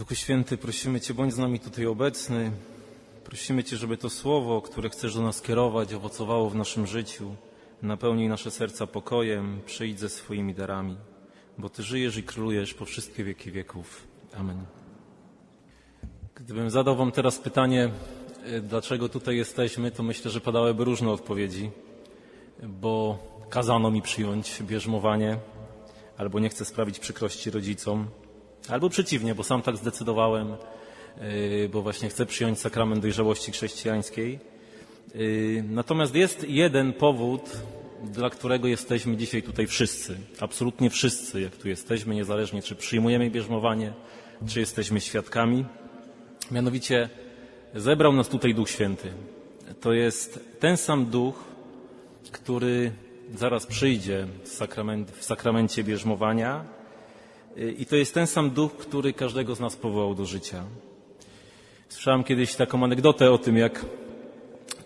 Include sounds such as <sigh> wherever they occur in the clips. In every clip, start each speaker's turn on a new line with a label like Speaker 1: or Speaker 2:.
Speaker 1: Duchu Święty, prosimy Cię, bądź z nami tutaj obecny. Prosimy Cię, żeby to słowo, które chcesz do nas kierować, owocowało w naszym życiu. Napełnij nasze serca pokojem, przyjdź ze swoimi darami, bo Ty żyjesz i królujesz po wszystkie wieki wieków. Amen. Gdybym zadał Wam teraz pytanie, y, dlaczego tutaj jesteśmy, to myślę, że padałyby różne odpowiedzi, bo kazano mi przyjąć bierzmowanie, albo nie chcę sprawić przykrości rodzicom, albo przeciwnie, bo sam tak zdecydowałem, yy, bo właśnie chcę przyjąć sakrament dojrzałości chrześcijańskiej. Yy, Natomiast jest jeden powód, dla którego jesteśmy dzisiaj tutaj wszyscy, absolutnie wszyscy, jak tu jesteśmy, niezależnie czy przyjmujemy bierzmowanie, czy jesteśmy świadkami. Mianowicie zebrał nas tutaj Duch Święty. To jest ten sam Duch, który zaraz przyjdzie w, sakrament, w sakramencie bierzmowania. I to jest ten sam duch, który każdego z nas powołał do życia. Słyszałem kiedyś taką anegdotę o tym, jak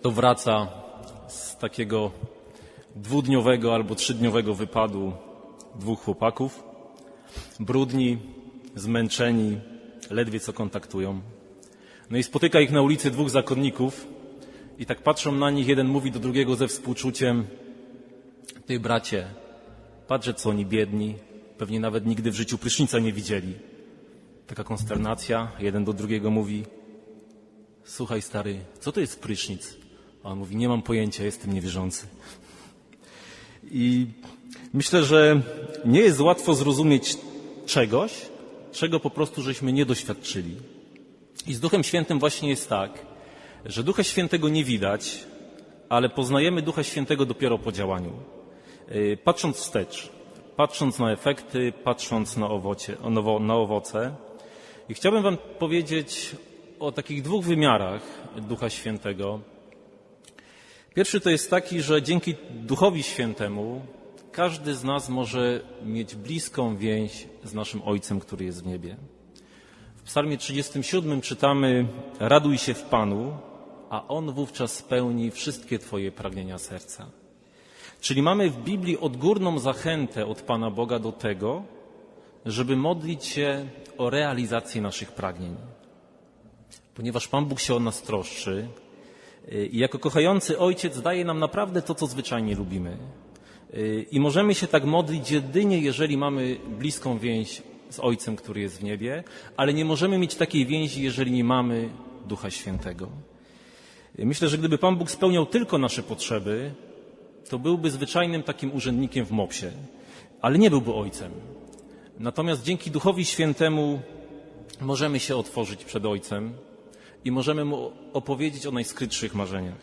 Speaker 1: to wraca z takiego dwudniowego albo trzydniowego wypadu dwóch chłopaków. Brudni, zmęczeni, ledwie co kontaktują. No i spotyka ich na ulicy dwóch zakonników i tak patrzą na nich, jeden mówi do drugiego ze współczuciem, ty bracie, patrzę co oni biedni, pewnie nawet nigdy w życiu prysznica nie widzieli. Taka konsternacja, jeden do drugiego mówi, słuchaj stary, co to jest prysznic? A on mówi, nie mam pojęcia, jestem niewierzący. I myślę, że nie jest łatwo zrozumieć czegoś, czego po prostu żeśmy nie doświadczyli. I z Duchem Świętym właśnie jest tak, że Ducha Świętego nie widać, ale poznajemy Ducha Świętego dopiero po działaniu. Yy, Patrząc wstecz, patrząc na efekty, patrząc na, owocie, na, na owoce. I chciałbym Wam powiedzieć o takich dwóch wymiarach Ducha Świętego. Pierwszy to jest taki, że dzięki Duchowi Świętemu każdy z nas może mieć bliską więź z naszym Ojcem, który jest w niebie. W Psalmie 37 czytamy: Raduj się w Panu, a On wówczas spełni wszystkie Twoje pragnienia serca. Czyli mamy w Biblii odgórną zachętę od Pana Boga do tego, żeby modlić się o realizację naszych pragnień. Ponieważ Pan Bóg się o nas troszczy y, i jako kochający Ojciec daje nam naprawdę to, co zwyczajnie lubimy. Y, I możemy się tak modlić jedynie, jeżeli mamy bliską więź z Ojcem, który jest w niebie, ale nie możemy mieć takiej więzi, jeżeli nie mamy Ducha Świętego. Y, Myślę, że gdyby Pan Bóg spełniał tylko nasze potrzeby, to byłby zwyczajnym takim urzędnikiem w MOPSie, ale nie byłby ojcem. Natomiast dzięki Duchowi Świętemu możemy się otworzyć przed Ojcem i możemy Mu opowiedzieć o najskrytszych marzeniach.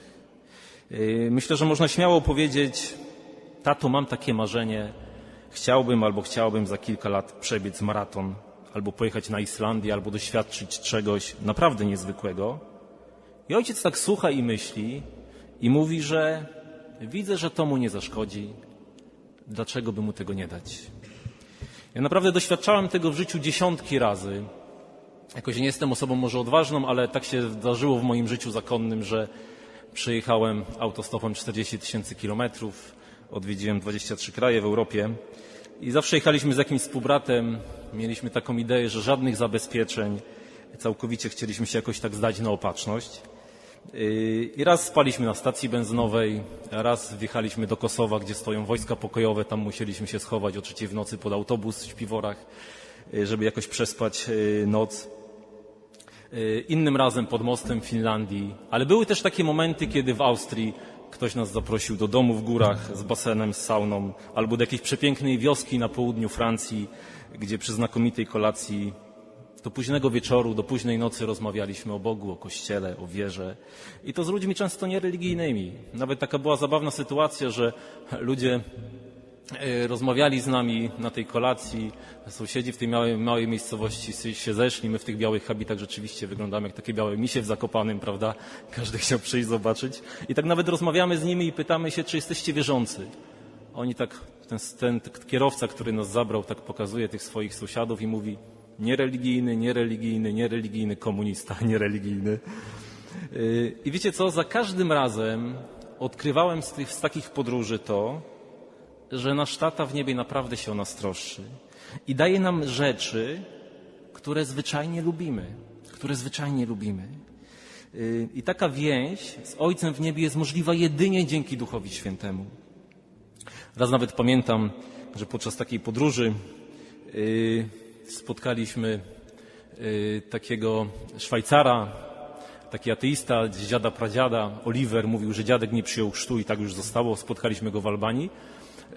Speaker 1: Yy, Myślę, że można śmiało powiedzieć, tato, mam takie marzenie, chciałbym albo chciałbym za kilka lat przebiec maraton, albo pojechać na Islandię, albo doświadczyć czegoś naprawdę niezwykłego. I ojciec tak słucha i myśli i mówi, że Widzę, że to mu nie zaszkodzi. Dlaczego by mu tego nie dać? Ja naprawdę doświadczałem tego w życiu dziesiątki razy. Jakoś nie jestem osobą może odważną, ale tak się zdarzyło w moim życiu zakonnym, że przejechałem autostopem 40 tysięcy kilometrów, odwiedziłem 23 kraje w Europie i zawsze jechaliśmy z jakimś współbratem. Mieliśmy taką ideę, że żadnych zabezpieczeń, całkowicie chcieliśmy się jakoś tak zdać na opatrzność. Yy, I raz spaliśmy na stacji benzynowej, raz wjechaliśmy do Kosowa, gdzie stoją wojska pokojowe, tam musieliśmy się schować o trzeciej w nocy pod autobus w śpiworach, yy, żeby jakoś przespać yy, noc. Innym razem pod mostem w Finlandii, ale były też takie momenty, kiedy w Austrii ktoś nas zaprosił do domu w górach z basenem, z sauną, albo do jakiejś przepięknej wioski na południu Francji, gdzie przy znakomitej kolacji do późnego wieczoru, do późnej nocy rozmawialiśmy o Bogu, o Kościele, o wierze. I to z ludźmi często niereligijnymi. Nawet taka była zabawna sytuacja, że ludzie e, rozmawiali z nami na tej kolacji. Sąsiedzi w tej małej, małej miejscowości się zeszli. My w tych białych habitach rzeczywiście wyglądamy jak takie białe misie w Zakopanym, prawda? Każdy chciał przyjść zobaczyć. I tak nawet rozmawiamy z nimi i pytamy się, czy jesteście wierzący. Oni tak, ten, ten kierowca, który nas zabrał, tak pokazuje tych swoich sąsiadów i mówi, Niereligijny, niereligijny, niereligijny, komunista, <laughs> niereligijny. Yy, I wiecie co, za każdym razem odkrywałem z, tych, z takich podróży to, że nasz tata w niebie naprawdę się o nas troszczy. I daje nam rzeczy, które zwyczajnie lubimy, które zwyczajnie lubimy. Y, I taka więź z Ojcem w niebie jest możliwa jedynie dzięki Duchowi Świętemu. Raz nawet pamiętam, że podczas takiej podróży y, spotkaliśmy y, takiego Szwajcara, taki ateista, dziada pradziada, Oliver, mówił, że dziadek nie przyjął chrztu i tak już zostało. Spotkaliśmy go w Albanii.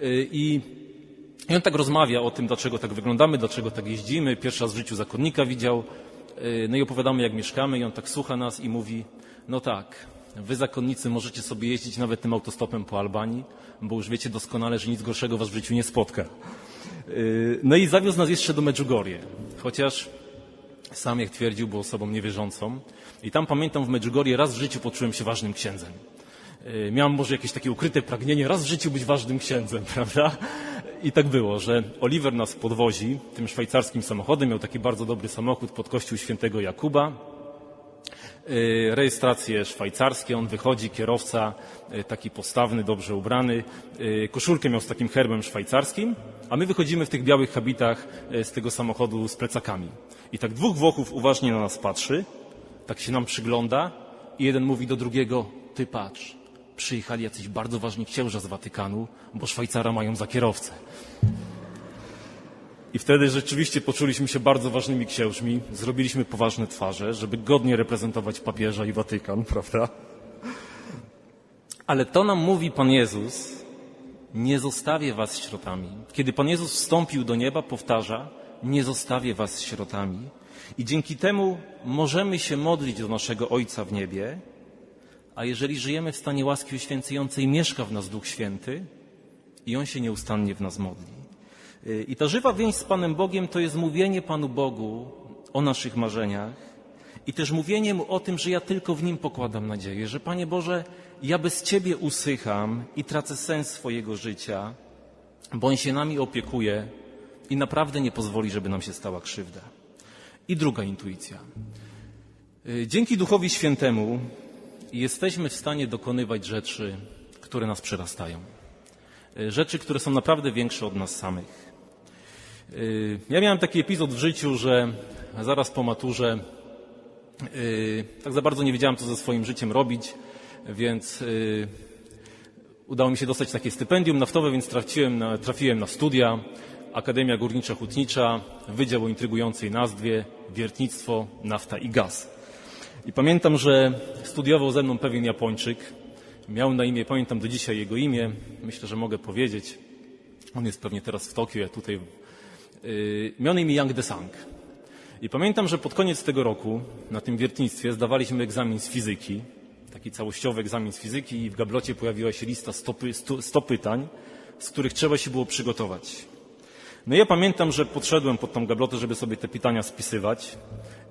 Speaker 1: Y, I, I on tak rozmawia o tym, dlaczego tak wyglądamy, dlaczego tak jeździmy. Pierwszy raz w życiu zakonnika widział. Y, No i opowiadamy, jak mieszkamy, i on tak słucha nas i mówi: No tak, wy zakonnicy możecie sobie jeździć nawet tym autostopem po Albanii, bo już wiecie doskonale, że nic gorszego was w życiu nie spotka. Y, No i zawiózł nas jeszcze do Medjugorje, chociaż sam, jak twierdził, był osobą niewierzącą. I tam pamiętam w Medjugorje raz w życiu poczułem się ważnym księdzem. Y, Miałem może jakieś takie ukryte pragnienie raz w życiu być ważnym księdzem, <laughs> prawda? I tak było, że Oliver nas podwozi tym szwajcarskim samochodem. Miał taki bardzo dobry samochód pod kościół świętego Jakuba. Y, rejestracje szwajcarskie, on wychodzi, kierowca, y, taki postawny, dobrze ubrany, y, koszulkę miał z takim herbem szwajcarskim, a my wychodzimy w tych białych habitach z tego samochodu z plecakami. I tak dwóch Włochów uważnie na nas patrzy, tak się nam przygląda i jeden mówi do drugiego, ty patrz, przyjechali jacyś bardzo ważni księża z Watykanu, bo Szwajcara mają za kierowcę. I wtedy rzeczywiście poczuliśmy się bardzo ważnymi księżmi, zrobiliśmy poważne twarze, żeby godnie reprezentować papieża i Watykan, <laughs> prawda? Ale to nam mówi Pan Jezus, nie zostawię was sierotami. Kiedy Pan Jezus wstąpił do nieba, powtarza, nie zostawię was sierotami. I dzięki temu możemy się modlić do naszego Ojca w niebie, a jeżeli żyjemy w stanie łaski uświęcającej, mieszka w nas Duch Święty i On się nieustannie w nas modli. I ta żywa więź z Panem Bogiem to jest mówienie Panu Bogu o naszych marzeniach i też mówienie Mu o tym, że ja tylko w Nim pokładam nadzieję, że Panie Boże, ja bez Ciebie usycham i tracę sens swojego życia, bo On się nami opiekuje i naprawdę nie pozwoli, żeby nam się stała krzywda. I druga intuicja. Dzięki Duchowi Świętemu jesteśmy w stanie dokonywać rzeczy, które nas przerastają. Rzeczy, które są naprawdę większe od nas samych. Y, Ja miałem taki epizod w życiu, że zaraz po maturze y, tak za bardzo nie wiedziałem, co ze swoim życiem robić, więc y, udało mi się dostać takie stypendium naftowe, więc trafiłem na, trafiłem na studia. Akademia Górnicza Hutnicza, Wydział o intrygującej nazwie Wiertnictwo, Nafta i Gaz. I pamiętam, że studiował ze mną pewien Japończyk. Miał na imię, pamiętam do dzisiaj jego imię, myślę, że mogę powiedzieć. On jest pewnie teraz w Tokio, ja tutaj. Yy, miał na imię Yang Desang. I pamiętam, że pod koniec tego roku na tym wiertnictwie zdawaliśmy egzamin z fizyki, taki całościowy egzamin z fizyki i w gablocie pojawiła się lista 100, py, 100, 100 pytań, z których trzeba się było przygotować. No ja pamiętam, że podszedłem pod tą gablotę, żeby sobie te pytania spisywać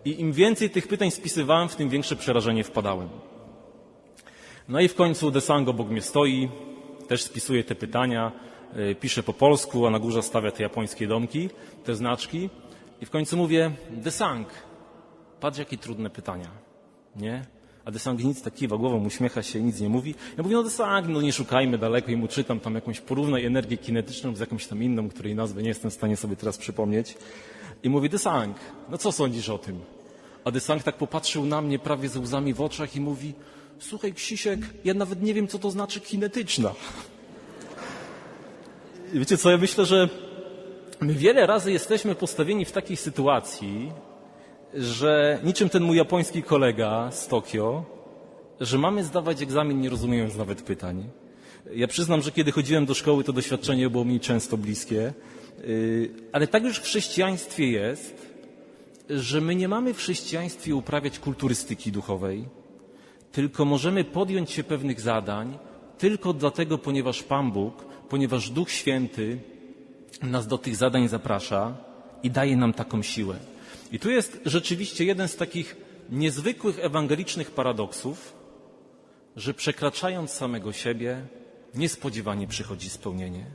Speaker 1: i im więcej tych pytań spisywałem, w tym większe przerażenie wpadałem. No i w końcu Desang obok mnie stoi, też spisuje te pytania, y, pisze po polsku, a na górze stawia te japońskie domki, te znaczki. I w końcu mówię, Desang, patrz jakie trudne pytania, nie? A Desang nic tak kiwa głową, uśmiecha się, nic nie mówi. Ja mówię, no Desang, no nie szukajmy daleko i mu czytam tam jakąś porównaj energię kinetyczną z jakąś tam inną, której nazwy nie jestem w stanie sobie teraz przypomnieć. I mówi, Desang, no co sądzisz o tym? A Desang tak popatrzył na mnie prawie ze łzami w oczach i mówi, słuchaj Ksisiek, ja nawet nie wiem, co to znaczy kinetyczna. Wiecie co, ja myślę, że my wiele razy jesteśmy postawieni w takiej sytuacji, że niczym ten mój japoński kolega z Tokio, że mamy zdawać egzamin nie rozumiejąc nawet pytań. Ja przyznam, że kiedy chodziłem do szkoły, to doświadczenie było mi często bliskie, Yy, ale tak już w chrześcijaństwie jest, że my nie mamy w chrześcijaństwie uprawiać kulturystyki duchowej, tylko możemy podjąć się pewnych zadań tylko dlatego, ponieważ Pan Bóg, ponieważ Duch Święty nas do tych zadań zaprasza i daje nam taką siłę. I tu jest rzeczywiście jeden z takich niezwykłych ewangelicznych paradoksów, że przekraczając samego siebie, niespodziewanie przychodzi spełnienie.